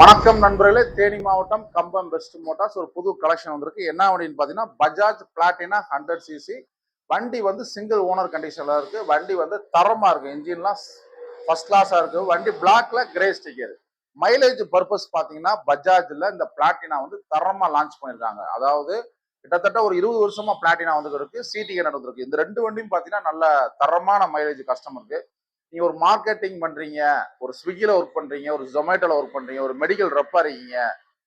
வணக்கம் நண்பர்களே. தேனி மாவட்டம் கம்பம் பெஸ்ட் மோட்டார்ஸ் ஒரு புது கலெக்ஷன் வந்திருக்கு. என்ன அப்படின்னு பார்த்தீங்கன்னா பஜாஜ் பிளாட்டினா ஹண்ட்ரட் சிசி வண்டி வந்து சிங்கிள் ஓனர் கண்டிஷனில் இருக்கு. வண்டி வந்து தரமாக இருக்கு. இன்ஜின்லாம் ஃபர்ஸ்ட் கிளாஸாக இருக்கு. வண்டி பிளாக்ல கிரே ஸ்டிக்கர் மைலேஜ் பர்பஸ் பார்த்தீங்கன்னா பஜாஜில் இந்த பிளாட்டினா வந்து தரமாக லான்ச் பண்ணியிருக்காங்க. அதாவது கிட்டத்தட்ட ஒரு இருபது வருஷமா பிளாட்டினா வந்து இருக்கு. நடந்திருக்கு இந்த ரெண்டு வண்டியும் பார்த்தீங்கன்னா நல்ல தரமான மைலேஜ் கஸ்டமருக்கு நீங்க ஒரு மார்க்கெட்டிங் பண்றீங்க ஒரு ஸ்விக்கில ஒர்க் பண்றீங்க ஒரு ஜொமேட்டோல ஒர்க் பண்றீங்க ஒரு மெடிக்கல் ரெப்பா இருக்கீங்க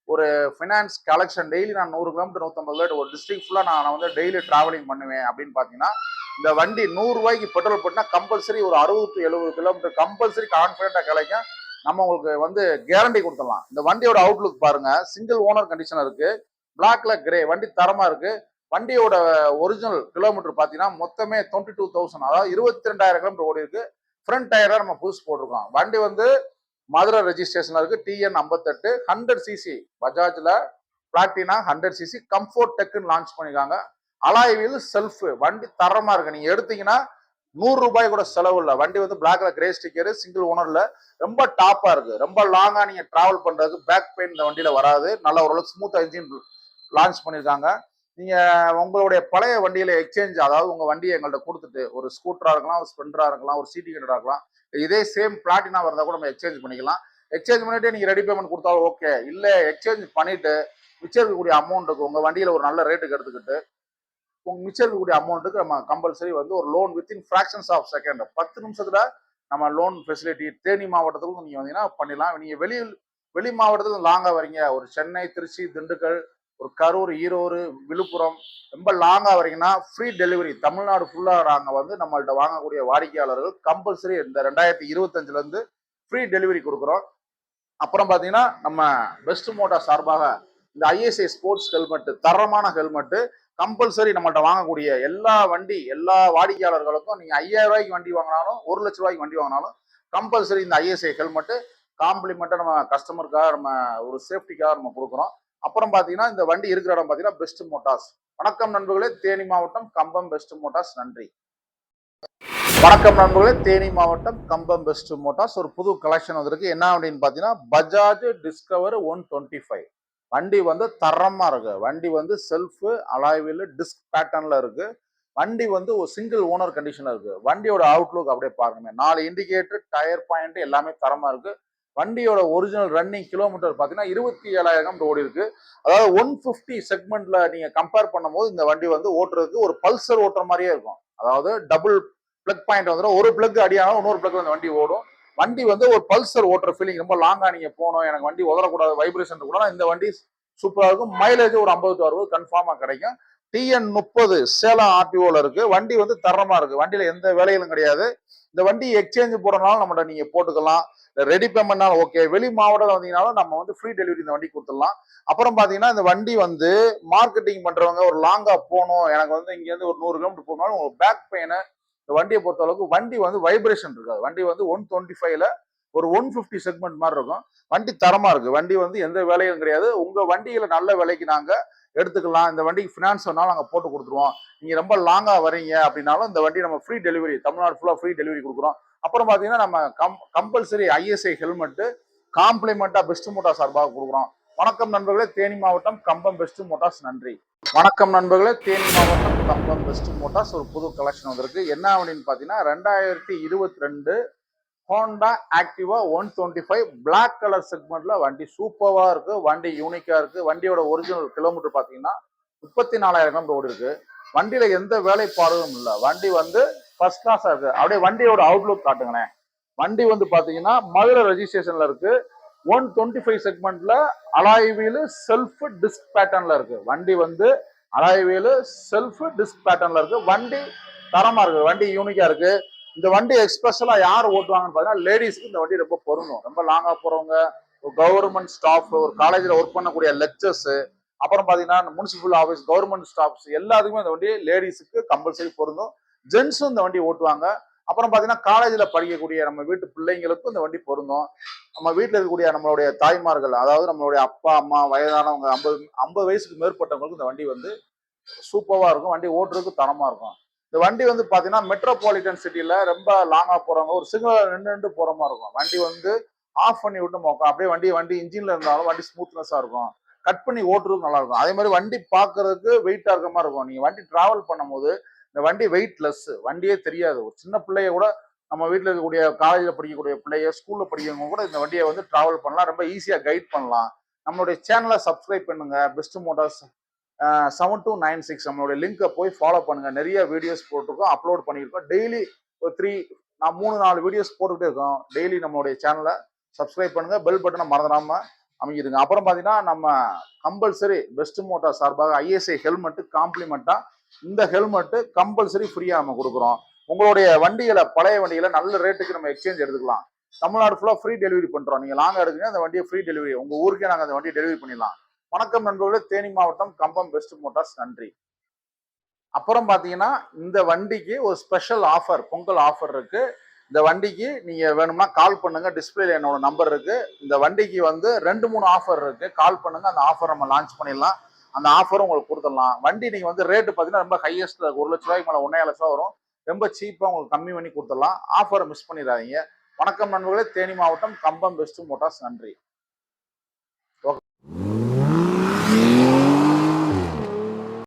ஒரு ஃபினான்ஸ் கலெக்ஷன் டெய்லி நான் நூறு கிலோமீட்டர் நூற்றம்பது கிலோமீட்டர் ஒரு டிஸ்ட்ரிக்ட் ஃபுல்லாக நான் வந்து டெய்லி ட்ராவலிங் பண்ணுவேன் அப்படின்னு பார்த்தீங்கன்னா இந்த வண்டி நூறுரூவாய்க்கு பெட்ரோல் போட்டுனா கம்பல்சரி ஒரு அறுபது டு எழுபது கிலோமீட்டர் கம்பல்சரி கான்ஃபிடென்ட்டாக கிடைக்கும் நம்ம உங்களுக்கு வந்து கேரண்டி கொடுத்துடலாம். இந்த வண்டியோட அவுட்லுக் பாருங்க. சிங்கிள் ஓனர் கண்டிஷன் இருக்கு. பிளாக்ல கிரே வண்டி தரமா இருக்கு. வண்டியோட ஒரிஜினல் கிலோமீட்டர் பார்த்தீங்கன்னா மொத்தமே டுவெண்ட்டி டூ தௌசண்ட் அதாவது இருபத்தி ரெண்டாயிரம் கிலோமீட்டர் ஓடி இருக்கு ஃப்ரண்ட் டயராக நம்ம புதுசு போட்டிருக்கோம். வண்டி வந்து மதுரை ரெஜிஸ்ட்ரேஷனில் இருக்குது டிஎன் ஐம்பத்தெட்டு ஹண்ட்ரட் சிசி பஜாஜில் பிளாட்டினா ஹண்ட்ரட் சிசி கம்ஃபோர்ட் டெக்குன்னு லான்ச் பண்ணிருக்காங்க. அலாய் செல்ஃபு வண்டி தரமாக இருக்கு. நீங்கள் எடுத்தீங்கன்னா நூறு ரூபாய் கூட செலவு இல்லை. வண்டி வந்து பிளாக்ல கிரே ஸ்டிக்கர் சிங்கிள் ஓனர்ல ரொம்ப டாப்பா இருக்கு. ரொம்ப லாங்கா நீங்க டிராவல் பண்றதுக்கு பேக் பெயின் இந்த வண்டியில வராது. நல்ல ஓரளவுக்கு ஸ்மூத் இன்ஜின் லான்ச் பண்ணியிருக்காங்க நீங்க உங்களுடைய பழைய வண்டியில எக்ஸ்சேஞ்ச் அதாவது உங்க வண்டியை எங்கள்கிட்ட கொடுத்துட்டு ஒரு ஸ்கூட்டரா இருக்கலாம் ஒரு ஸ்பெண்டரா இருக்கலாம் ஒரு சிடி கண்டரா இருக்கலாம் இதே சேம் பிளாட்டினா வரதா கூட நம்ம எக்ஸ்சேஞ்ச் பண்ணிக்கலாம். எக்ஸ்சேஞ்ச் பண்ணிட்டு நீங்க ரெடி பேமெண்ட் கொடுத்தாலும் ஓகே இல்ல எக்ஸ்சேஞ்ச் பண்ணிட்டு மிச்சம் இருக்கக்கூடிய அமௌண்ட்டுக்கு உங்க வண்டியில ஒரு நல்ல ரேட்டுக்கு எடுத்துக்கிட்டு உங்க மிச்சம் இருக்கக்கூடிய அமௌண்ட்டுக்கு நம்ம கம்பல்சரி வந்து ஒரு loan within fractions of second பத்து நிமிஷத்துல நம்ம லோன் ஃபெசிலிட்டி தேனி மாவட்டத்துக்கும் நீங்க வந்தீங்கன்னா பண்ணிடலாம். நீங்க வெளியில் வெளி மாவட்டத்துக்கு லாங்காக வரீங்க ஒரு சென்னை திருச்சி திண்டுக்கல் ஒரு கரூர் ஈரோடு விழுப்புரம் ரொம்ப லாங்காக வரீங்கன்னா ஃப்ரீ டெலிவரி தமிழ்நாடு ஃபுல்லாக நாங்கள் வந்து நம்மள்ட்ட வாங்கக்கூடிய வாடிக்கையாளர்கள் கம்பல்சரி இந்த ரெண்டாயிரத்தி இருபத்தஞ்சிலேருந்து ஃப்ரீ டெலிவரி கொடுக்குறோம். அப்புறம் பார்த்தீங்கன்னா நம்ம பெஸ்ட் மோட்டா சார்பாக இந்த ஐஎஸ்ஐ ஸ்போர்ட்ஸ் ஹெல்மெட்டு தரமான ஹெல்மெட்டு கம்பல்சரி நம்மள்ட்ட வாங்கக்கூடிய எல்லா வண்டி எல்லா வாடிக்கையாளர்களுக்கும் நீங்கள் ஐயாயிரம் ரூபாய்க்கு வண்டி வாங்கினாலும் ஒரு லட்ச ரூபாய்க்கு வண்டி வாங்கினாலும் கம்பல்சரி இந்த ஐஎஸ்ஐ ஹெல்மெட்டு காம்ப்ளிமெண்ட்டாக நம்ம கஸ்டமருக்காக நம்ம ஒரு சேஃப்டிக்காக நம்ம கொடுக்குறோம். அப்புறம் பார்த்தீங்கன்னா இந்த வண்டி இருக்கிற இடம் பார்த்தீங்கன்னா பெஸ்ட் மோட்டார்ஸ் வணக்கம் நண்பர்களே தேனி மாவட்டம் கம்பம் பெஸ்ட் மோட்டார்ஸ் நன்றி. வணக்கம் நண்பர்களே தேனி மாவட்டம் கம்பம் பெஸ்ட் மோட்டார்ஸ் ஒரு புது கலெக்ஷன் வந்திருக்கு. என்ன அப்படின்னு பார்த்தீங்கன்னா Bajaj Discover one twenty five வண்டி வந்து தரமா இருக்கு. வண்டி வந்து செல்ஃப் அலாய்வில் டிஸ்க் பேட்டர்ன்ல இருக்கு. வண்டி வந்து ஒரு சிங்கிள் ஓனர் கண்டிஷன்ல இருக்கு. வண்டியோட அவுட்லுக் அப்படியே பாருங்க. நாலு இண்டிகேட்டர் டயர் பாயிண்ட் எல்லாமே தரமா இருக்கு. வண்டியோட ஒரிஜினல் ரன்னிங் கிலோமீட்டர் பார்த்தீங்கன்னா இருபத்தி ஏழாயிரம் ஓடி இருக்கு. அதாவது ஒன் ஃபிஃப்டி செக்மெண்ட்ல நீங்க கம்பேர் பண்ணும்போது இந்த வண்டி வந்து ஓட்டுறதுக்கு ஒரு பல்சர் ஓட்டுற மாதிரியே இருக்கும். அதாவது டபுள் பிளக் பாயிண்ட் வந்துடும் ஒரு பிளக் அடியானாலும் இன்னொரு பிளக் அந்த வண்டி ஓடும். வண்டி வந்து ஒரு பல்சர் ஓட்டுற ஃபீலிங் ரொம்ப லாங்கா நீங்க போகணும். எனக்கு வண்டி உதறக்கூடாது. வைப்ரேஷன் கூட இந்த வண்டி சூப்பராக இருக்கும். மைலேஜ் ஒரு ஐம்பது டு அறுபது கன்ஃபார்மாக கிடைக்கும். டிஎன் முப்பது சேலம் ஆர்டிஓல இருக்கு. வண்டி வந்து தரமா இருக்கு. வண்டியில எந்த வேலையிலும் கிடையாது. இந்த வண்டி எக்ஸ்சேஞ்ச் போடுறதுனால நம்மகிட்ட நீங்க போட்டுக்கலாம். ரெடி பேமெண்ட்னாலும் ஓகே வெளி மாவட்டத்தில் வந்தீங்கனாலும் நம்ம வந்து ஃப்ரீ டெலிவரி இந்த வண்டி கொடுத்துடலாம். அப்புறம் பார்த்தீங்கன்னா இந்த வண்டி வந்து மார்க்கெட்டிங் பண்ணுறவங்க ஒரு லாங்காக போகணும். எனக்கு வந்து இங்கேருந்து ஒரு நூறு கிலோமீட்டர் போனாலும் உங்க பேக் பெயினை இந்த வண்டியை பொறுத்த அளவுக்கு வண்டி வந்து வைப்ரேஷன் இருக்காது. வண்டி வந்து ஒன் டுவெண்ட்டி ஃபைவ்ல ஒரு ஒன் ஃபிஃப்டி செக்மெண்ட் மாதிரி இருக்கும். வண்டி தரமாக இருக்குது வண்டி வந்து எந்த வேலையும் கிடையாது. உங்கள் வண்டியில் நல்ல விலைக்கு நாங்கள் எடுத்துக்கலாம். இந்த வண்டிக்கு ஃபினான்ஸ் வேணாலும் நாங்கள் போட்டு கொடுத்துருவோம். நீங்கள் ரொம்ப லாங்காக வரீங்க அப்படின்னாலும் இந்த வண்டி நம்ம ஃப்ரீ டெலிவரி தமிழ்நாடு ஃபுல்லாக ஃப்ரீ டெலிவரி கொடுக்குறோம். அப்புறம் பார்த்தீங்கன்னா நம்ம கம் கம்பல்சரி ஐஎஸ்ஐ ஹெல்மெட்டு காம்ப்ளிமெண்ட்டாக பெஸ்ட் மோட்டார் சார்பாக கொடுக்குறோம். வணக்கம் நண்பர்களே தேனி மாவட்டம் கம்பம் பெஸ்ட் மோட்டார்ஸ் நன்றி. வணக்கம் நண்பர்களே தேனி மாவட்டம் கம்பம் பெஸ்ட் மோட்டார்ஸ் ஒரு புது கலெக்ஷன் வந்திருக்கு. என்ன அப்படின்னு பார்த்தீங்கன்னா ரெண்டாயிரத்தி இருபத்தி ரெண்டு Honda Activa one twenty five black colour செக்மெண்ட்ல வண்டி சூப்பராக இருக்கு வண்டி யூனிக்கா இருக்கு. வண்டியோட ஒரிஜினல் கிலோமீட்டர் பார்த்தீங்கன்னா முப்பத்தி நாலாயிரம் கிலோமீட்டர் ஓடி இருக்கு. வண்டியில எந்த வேலைப்பாடும் இல்லை. வண்டி வந்து ஃபர்ஸ்ட் கிளாஸா இருக்கு. அப்படியே வண்டியோட அவுட்லுக் காட்டுங்களேன். வண்டி வந்து பாத்தீங்கன்னா மதுரை ரெஜிஸ்ட்ரேஷன்ல இருக்கு. ஒன் டுவெண்ட்டி ஃபைவ் செக்மெண்ட்ல அலாய் செல்ஃப் டிஸ்க் பேட்டர்ன்ல இருக்கு. வண்டி வந்து அலாய்வியலு செல்ஃப் டிஸ்க் பேட்டர்ன்ல இருக்கு. வண்டி தரமா இருக்கு. வண்டி யூனிக்கா இருக்கு. இந்த வண்டி எக்ஸ்பெஷலா யார் ஓட்டுவாங்கன்னு பார்த்தீங்கன்னா லேடிஸ்க்கு இந்த வண்டி ரொம்ப பொருந்தும். ரொம்ப லாங்கா போறவங்க ஒரு கவர்மெண்ட் ஸ்டாஃப் ஒரு காலேஜ்ல ஒர்க் பண்ணக்கூடிய லெக்சர்ஸ் அப்புறம் பாத்தீங்கன்னா முனிசிபல் ஆஃபீஸ் கவர்மெண்ட் ஸ்டாஃப்ஸ் எல்லாத்துக்குமே இந்த வண்டி லேடிஸுக்கு கம்பல்சரி பொருந்தும். ஜென்ஸும் இந்த வண்டி ஓட்டுவாங்க. அப்புறம் பாத்தீங்கன்னா காலேஜ்ல படிக்கக்கூடிய நம்ம வீட்டு பிள்ளைங்களுக்கும் இந்த வண்டி பொருந்தும். நம்ம வீட்டில் இருக்கக்கூடிய நம்மளுடைய தாய்மார்கள் அதாவது நம்மளுடைய அப்பா அம்மா வயதானவங்க ஐம்பது ஐம்பது வயசுக்கு மேற்பட்டவங்களுக்கு இந்த வண்டி வந்து சூப்பராக இருக்கும். வண்டி ஓட்டுறதுக்கு தரமாக இருக்கும். இந்த வண்டி வந்து பாத்தீங்கன்னா மெட்ரோபாலிட்டன் சிட்டில ரொம்ப லாங்கா போறவங்க ஒரு சிங்கிள் நின்று நின்று போற மாதிரி இருக்கும். வண்டி வந்து ஆஃப் பண்ணி விட்டு மோக்கம் அப்படியே வண்டி வண்டி இன்ஜின்ல இருந்தாலும் வண்டி ஸ்மூத்னஸா இருக்கும். கட் பண்ணி ஓட்டுறதுக்கு நல்லா இருக்கும். அதே மாதிரி வண்டி பார்க்கறதுக்கு வெயிட்டா இருக்க மாதிரி இருக்கும். நீங்க வண்டி டிராவல் பண்ணும்போது இந்த வண்டி வெயிட் லெஸ் வண்டியே தெரியாது. ஒரு சின்ன பிள்ளைய கூட நம்ம வீட்டில் இருக்கக்கூடிய காலேஜில் படிக்கக்கூடிய பிள்ளைய ஸ்கூலில் படிக்கிறவங்க கூட இந்த வண்டியை வந்து டிராவல் பண்ணலாம். ரொம்ப ஈஸியாக கைட் பண்ணலாம். நம்மளுடைய சேனலை சப்ஸ்கிரைப் பண்ணுங்க. Best motors seven two nine six நம்மளுடைய லிங்கை போய் ஃபாலோ பண்ணுங்க. நிறைய வீடியோஸ் போட்டிருக்கோம் அப்லோட் பண்ணியிருக்கோம். டெய்லி ஒரு த்ரீ நான் மூணு நாலு வீடியோஸ் போட்டுக்கிட்டே இருக்கோம். டெய்லி நம்மளுடைய சேனலை சப்ஸ்கிரைப் பண்ணுங்க. பெல் பட்டனை மறந்துடாம அமைக்கிடுங்க அப்புறம் பார்த்தீங்கன்னா நம்ம கம்பல்சரி பெஸ்ட் மோட்டார் சார்பாக ஐஎஸ்ஐ ஹெல்மெட்டு காம்ப்ளிமெண்ட்டாக இந்த ஹெல்மெட்டு கம்பல்சரி ஃப்ரீயாக நம்ம கொடுக்குறோம். உங்களுடைய வண்டிகளை பழைய வண்டிகளை நல்ல ரேட்டுக்கு நம்ம எக்ஸ்சேஞ்ச் எடுத்துக்கலாம். தமிழ்நாடு ஃபுல்லாக ஃப்ரீ டெலிவரி பண்ணுறோம் நீங்கள் லாங்கா எடுக்குங்க அந்த வண்டியை ஃப்ரீ டெலிவரி உங்கள் ஊருக்கே நாங்கள் அந்த வண்டியை டெலிவரி பண்ணிடலாம். வணக்கம் நண்பர்களே தேனி மாவட்டம் கம்பம் பெஸ்ட் மோட்டார்ஸ் நன்றி. அப்புறம் பார்த்தீங்கன்னா இந்த வண்டிக்கு ஒரு ஸ்பெஷல் ஆஃபர் பொங்கல் ஆஃபர் இருக்கு. இந்த வண்டிக்கு நீங்க வேணும்னா கால் பண்ணுங்க டிஸ்பிளேல என்னோட நம்பர் இருக்கு. இந்த வண்டிக்கு வந்து ரெண்டு மூணு ஆஃபர் இருக்கு. கால் பண்ணுங்க அந்த ஆஃபர் நம்ம லான்ச் பண்ணிடலாம். அந்த ஆஃபரும் உங்களுக்கு கொடுத்துடலாம். வண்டி நீங்க வந்து ரேட்டு பார்த்தீங்கன்னா ரொம்ப ஹையஸ்ட் ஒரு லட்ச ரூபாய்க்கு மேலே ஒன்றே லட்சம் ரூபா வரும். ரொம்ப சீப்பாக உங்களுக்கு கம்மி பண்ணி கொடுத்துடலாம். ஆஃபரை மிஸ் பண்ணிடாதீங்க. வணக்கம் நண்பர்களே தேனி மாவட்டம் கம்பம் பெஸ்ட் மோட்டார்ஸ் நன்றி.